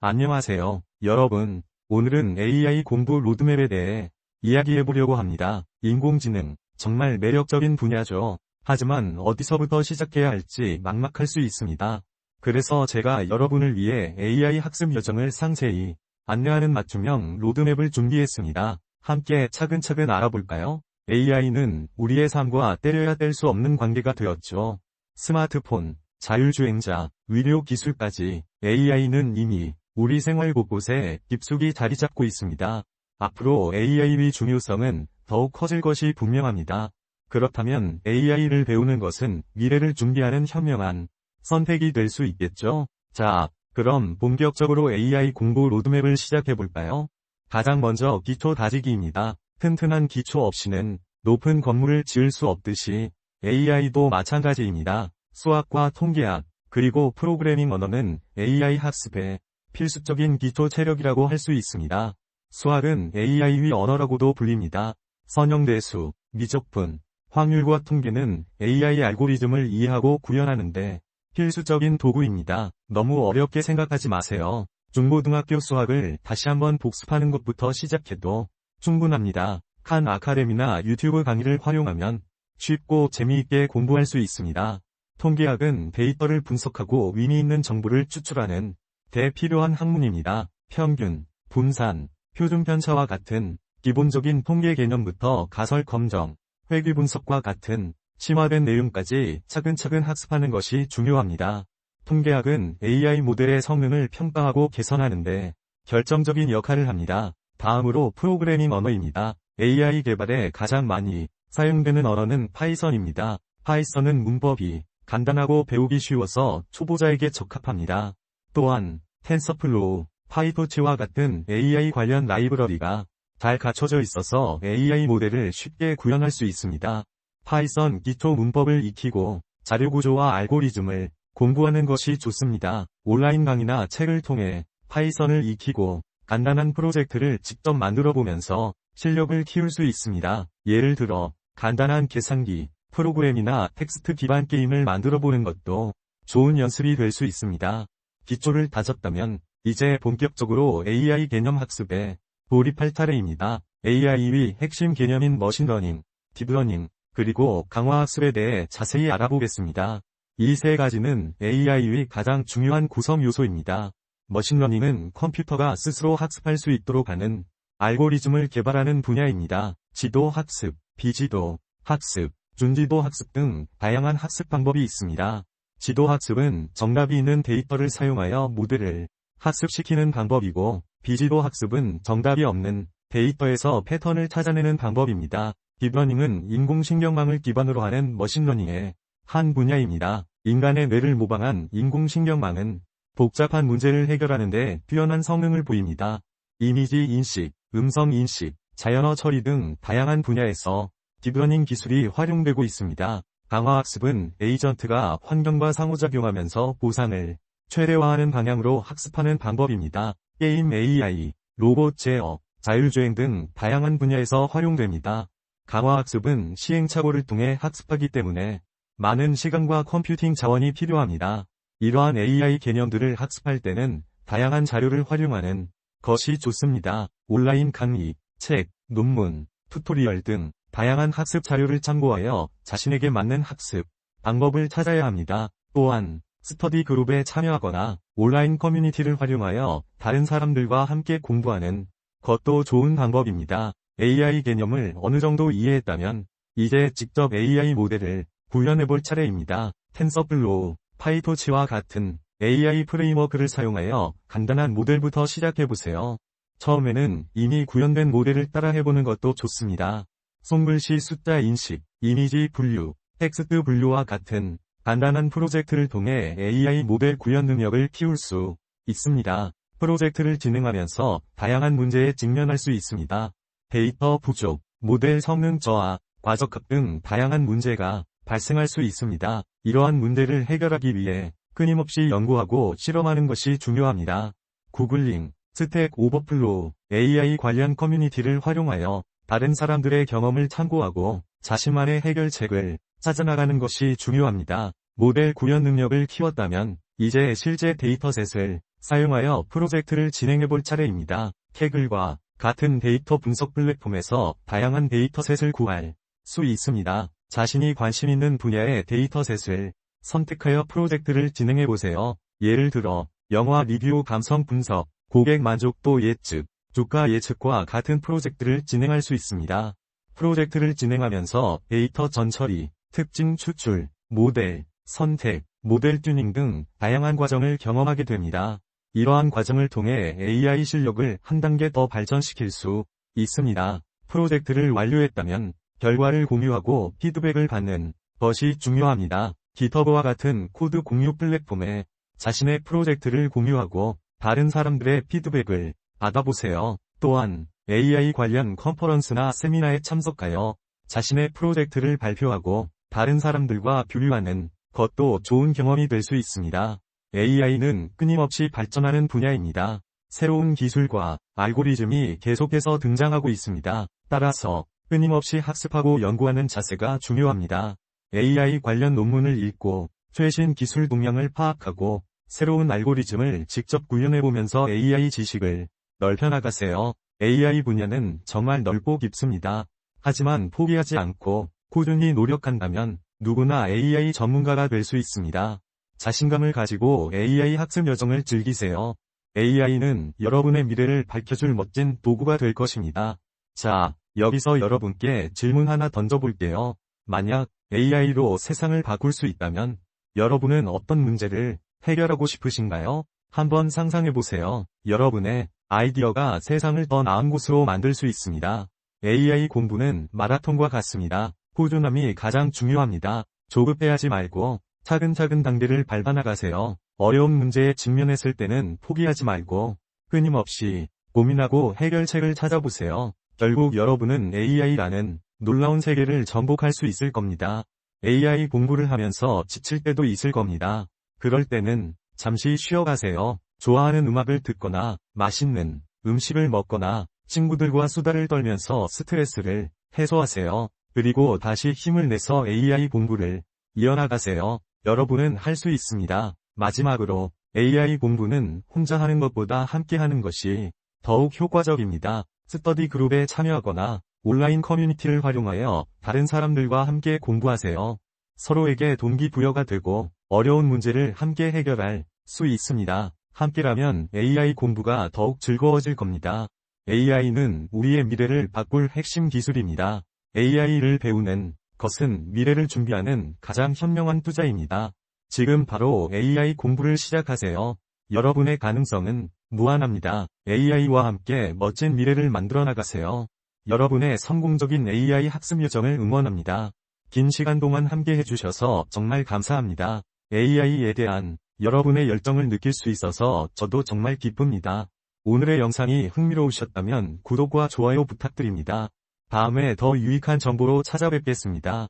안녕하세요, 여러분. 오늘은 AI 공부 로드맵에 대해 이야기해 보려고 합니다. 인공지능, 정말 매력적인 분야죠. 하지만 어디서부터 시작해야 할지 막막할 수 있습니다. 그래서 제가 여러분을 위해 AI 학습 여정을 상세히 안내하는 맞춤형 로드맵을 준비했습니다. 함께 차근차근 알아볼까요? AI는 우리의 삶과 때려야 뗄 수 없는 관계가 되었죠. 스마트폰, 자율주행자, 의료 기술까지 AI는 이미 우리 생활 곳곳에 깊숙이 자리 잡고 있습니다. 앞으로 AI의 중요성은 더욱 커질 것이 분명합니다. 그렇다면 AI를 배우는 것은 미래를 준비하는 현명한 선택이 될 수 있겠죠? 자, 그럼 본격적으로 AI 공부 로드맵을 시작해볼까요? 가장 먼저 기초 다지기입니다. 튼튼한 기초 없이는 높은 건물을 지을 수 없듯이 AI도 마찬가지입니다. 수학과 통계학, 그리고 프로그래밍 언어는 AI 학습에 필수적인 기초 체력이라고 할 수 있습니다. 수학은 AI의 언어라고도 불립니다. 선형대수, 미적분, 확률과 통계는 AI 알고리즘을 이해하고 구현하는데 필수적인 도구입니다. 너무 어렵게 생각하지 마세요. 중고등학교 수학을 다시 한번 복습하는 것부터 시작해도 충분합니다. 칸 아카데미나 유튜브 강의를 활용하면 쉽고 재미있게 공부할 수 있습니다. 통계학은 데이터를 분석하고 의미 있는 정보를 추출하는 대 필요한 학문입니다. 평균, 분산, 표준 편차와 같은 기본적인 통계 개념부터 가설 검정, 회귀 분석과 같은 심화된 내용까지 차근차근 학습하는 것이 중요합니다. 통계학은 AI 모델의 성능을 평가하고 개선하는데 결정적인 역할을 합니다. 다음으로 프로그래밍 언어입니다. AI 개발에 가장 많이 사용되는 언어는 파이썬입니다. 파이썬은 문법이 간단하고 배우기 쉬워서 초보자에게 적합합니다. 또한 텐서플로우, 파이토치와 같은 AI 관련 라이브러리가 잘 갖춰져 있어서 AI 모델을 쉽게 구현할 수 있습니다. 파이썬 기초 문법을 익히고 자료구조와 알고리즘을 공부하는 것이 좋습니다. 온라인 강의나 책을 통해 파이썬을 익히고 간단한 프로젝트를 직접 만들어 보면서 실력을 키울 수 있습니다. 예를 들어 간단한 계산기, 프로그램이나 텍스트 기반 게임을 만들어 보는 것도 좋은 연습이 될 수 있습니다. 기초를 다졌다면 이제 본격적으로 AI 개념 학습에 돌입할 차례입니다. AI의 핵심 개념인 머신러닝, 딥러닝, 그리고 강화학습에 대해 자세히 알아보겠습니다. 이 세 가지는 AI의 가장 중요한 구성 요소입니다. 머신러닝은 컴퓨터가 스스로 학습할 수 있도록 하는 알고리즘을 개발하는 분야입니다. 지도 학습, 비지도 학습, 준지도 학습 등 다양한 학습 방법이 있습니다. 지도 학습은 정답이 있는 데이터를 사용하여 모델을 학습시키는 방법이고 비지도 학습은 정답이 없는 데이터에서 패턴을 찾아내는 방법입니다. 딥러닝은 인공신경망을 기반으로 하는 머신러닝의 한 분야입니다. 인간의 뇌를 모방한 인공신경망은 복잡한 문제를 해결하는 데 뛰어난 성능을 보입니다. 이미지 인식, 음성 인식, 자연어 처리 등 다양한 분야에서 딥러닝 기술이 활용되고 있습니다. 강화학습은 에이전트가 환경과 상호작용하면서 보상을 최대화하는 방향으로 학습하는 방법입니다. 게임 AI, 로봇 제어, 자율주행 등 다양한 분야에서 활용됩니다. 강화학습은 시행착오를 통해 학습하기 때문에 많은 시간과 컴퓨팅 자원이 필요합니다. 이러한 AI 개념들을 학습할 때는 다양한 자료를 활용하는 것이 좋습니다. 온라인 강의, 책, 논문, 튜토리얼 등 다양한 학습 자료를 참고하여 자신에게 맞는 학습 방법을 찾아야 합니다. 또한 스터디 그룹에 참여하거나 온라인 커뮤니티를 활용하여 다른 사람들과 함께 공부하는 것도 좋은 방법입니다. AI 개념을 어느 정도 이해했다면 이제 직접 AI 모델을 구현해 볼 차례입니다. 텐서플로우, 파이토치와 같은 AI 프레임워크를 사용하여 간단한 모델부터 시작해 보세요. 처음에는 이미 구현된 모델을 따라 해보는 것도 좋습니다. 손글씨 숫자 인식, 이미지 분류, 텍스트 분류와 같은 간단한 프로젝트를 통해 AI 모델 구현 능력을 키울 수 있습니다. 프로젝트를 진행하면서 다양한 문제에 직면할 수 있습니다. 데이터 부족, 모델 성능 저하, 과적합 등 다양한 문제가 발생할 수 있습니다. 이러한 문제를 해결하기 위해 끊임없이 연구하고 실험하는 것이 중요합니다. 구글링, 스택 오버플로우, AI 관련 커뮤니티를 활용하여 다른 사람들의 경험을 참고하고 자신만의 해결책을 찾아나가는 것이 중요합니다. 모델 구현 능력을 키웠다면 이제 실제 데이터셋을 사용하여 프로젝트를 진행해 볼 차례입니다. 캐글과 같은 데이터 분석 플랫폼에서 다양한 데이터셋을 구할 수 있습니다. 자신이 관심 있는 분야의 데이터셋을 선택하여 프로젝트를 진행해 보세요. 예를 들어 영화 리뷰 감성 분석, 고객 만족도 예측, 주가 예측과 같은 프로젝트를 진행할 수 있습니다. 프로젝트를 진행하면서 데이터 전처리, 특징 추출, 모델, 선택, 모델 튜닝 등 다양한 과정을 경험하게 됩니다. 이러한 과정을 통해 AI 실력을 한 단계 더 발전시킬 수 있습니다. 프로젝트를 완료했다면 결과를 공유하고 피드백을 받는 것이 중요합니다. 기터브와 같은 코드 공유 플랫폼에 자신의 프로젝트를 공유하고 다른 사람들의 피드백을 받아보세요. 또한 AI 관련 컨퍼런스나 세미나에 참석하여 자신의 프로젝트를 발표하고 다른 사람들과 교류하는 것도 좋은 경험이 될 수 있습니다. AI는 끊임없이 발전하는 분야입니다. 새로운 기술과 알고리즘이 계속해서 등장하고 있습니다. 따라서 끊임없이 학습하고 연구하는 자세가 중요합니다. AI 관련 논문을 읽고 최신 기술 동향을 파악하고 새로운 알고리즘을 직접 구현해보면서 AI 지식을 넓혀나가세요. AI 분야는 정말 넓고 깊습니다. 하지만 포기하지 않고 꾸준히 노력한다면 누구나 AI 전문가가 될 수 있습니다. 자신감을 가지고 AI 학습 여정을 즐기세요. AI는 여러분의 미래를 밝혀줄 멋진 도구가 될 것입니다. 자, 여기서 여러분께 질문 하나 던져볼게요. 만약 AI로 세상을 바꿀 수 있다면 여러분은 어떤 문제를 해결하고 싶으신가요? 한번 상상해보세요. 여러분의 아이디어가 세상을 더 나은 곳으로 만들 수 있습니다. AI 공부는 마라톤과 같습니다. 꾸준함이 가장 중요합니다. 조급해하지 말고 차근차근 단계를 밟아나가세요. 어려운 문제에 직면했을 때는 포기하지 말고 끊임없이 고민하고 해결책을 찾아보세요. 결국 여러분은 AI라는 놀라운 세계를 정복할 수 있을 겁니다. AI 공부를 하면서 지칠 때도 있을 겁니다. 그럴 때는 잠시 쉬어가세요. 좋아하는 음악을 듣거나 맛있는 음식을 먹거나 친구들과 수다를 떨면서 스트레스를 해소하세요. 그리고 다시 힘을 내서 AI 공부를 이어나가세요. 여러분은 할 수 있습니다. 마지막으로 AI 공부는 혼자 하는 것보다 함께 하는 것이 더욱 효과적입니다. 스터디 그룹에 참여하거나 온라인 커뮤니티를 활용하여 다른 사람들과 함께 공부하세요. 서로에게 동기부여가 되고 어려운 문제를 함께 해결할 수 있습니다. 함께라면 AI 공부가 더욱 즐거워질 겁니다. AI는 우리의 미래를 바꿀 핵심 기술입니다. AI를 배우는 것은 미래를 준비하는 가장 현명한 투자입니다. 지금 바로 AI 공부를 시작하세요. 여러분의 가능성은 무한합니다. AI와 함께 멋진 미래를 만들어 나가세요. 여러분의 성공적인 AI 학습 여정을 응원합니다. 긴 시간 동안 함께 해주셔서 정말 감사합니다. AI에 대한 여러분의 열정을 느낄 수 있어서 저도 정말 기쁩니다. 오늘의 영상이 흥미로우셨다면 구독과 좋아요 부탁드립니다. 다음에 더 유익한 정보로 찾아뵙겠습니다.